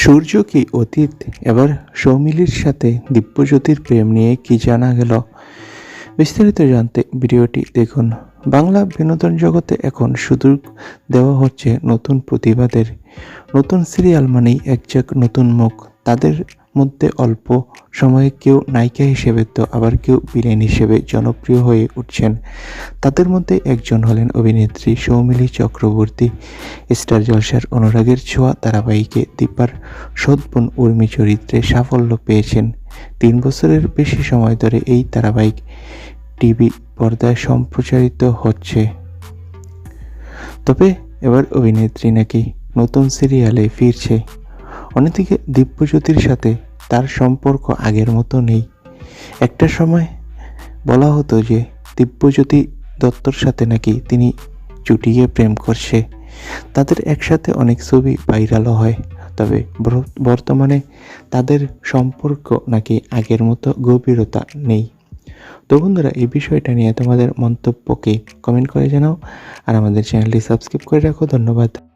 সূর্য কি অতীত এবার সৌমিলির সাথে দিব্যজ্যোতির প্রেম নিয়ে কি জানা গেল? বিস্তারিত জানতে ভিডিওটি দেখুন। বাংলা বিনোদন জগতে এখন সুযোগ দেওয়া হচ্ছে নতুন প্রতিবাদের নতুন সিরিয়াল মানেই এক নতুন মুখ। তাদের মধ্যে অল্প সময়ে কেউ নায়িকা হিসেবে তো আবার কেউ ভিলেন হিসেবে জনপ্রিয় হয়ে উঠছেন। তাদের মধ্যে একজন হলেন অভিনেত্রী সৌমিলি চক্রবর্তী, স্টার জলসার অনুরাগের ছোঁয়া ধারাবাহিকে দীপার সৎবোন উর্মি চরিত্রে সাফল্য পেয়েছেন। তিন বছরের বেশি সময় ধরে এই ধারাবাহিক টিভি পর্দায় সম্প্রচারিত হচ্ছে। তবে এবার অভিনেত্রী নাকি নতুন সিরিয়ালে ফিরছে। অন্যদিকে দিব্যজ্যোতির সাথে তার সম্পর্ক আগের মতো নেই। একটা সময় বলা হতো যে, দিব্যজ্যোতি দত্তর সাথে নাকি তিনি চুটিয়ে প্রেম করছে। তাদের একসাথে অনেক ছবি ভাইরালও হয়, তবে বর- বর্তমানে তাদের সম্পর্ক নাকি আগের মতো গভীরতা নেই। তো বন্ধুরা, এই বিষয়টা নিয়ে তোমাদের মন্তব্যকে কমেন্ট করে জানাও আর আমাদের চ্যানেলটি সাবস্ক্রাইব করে রাখো। ধন্যবাদ।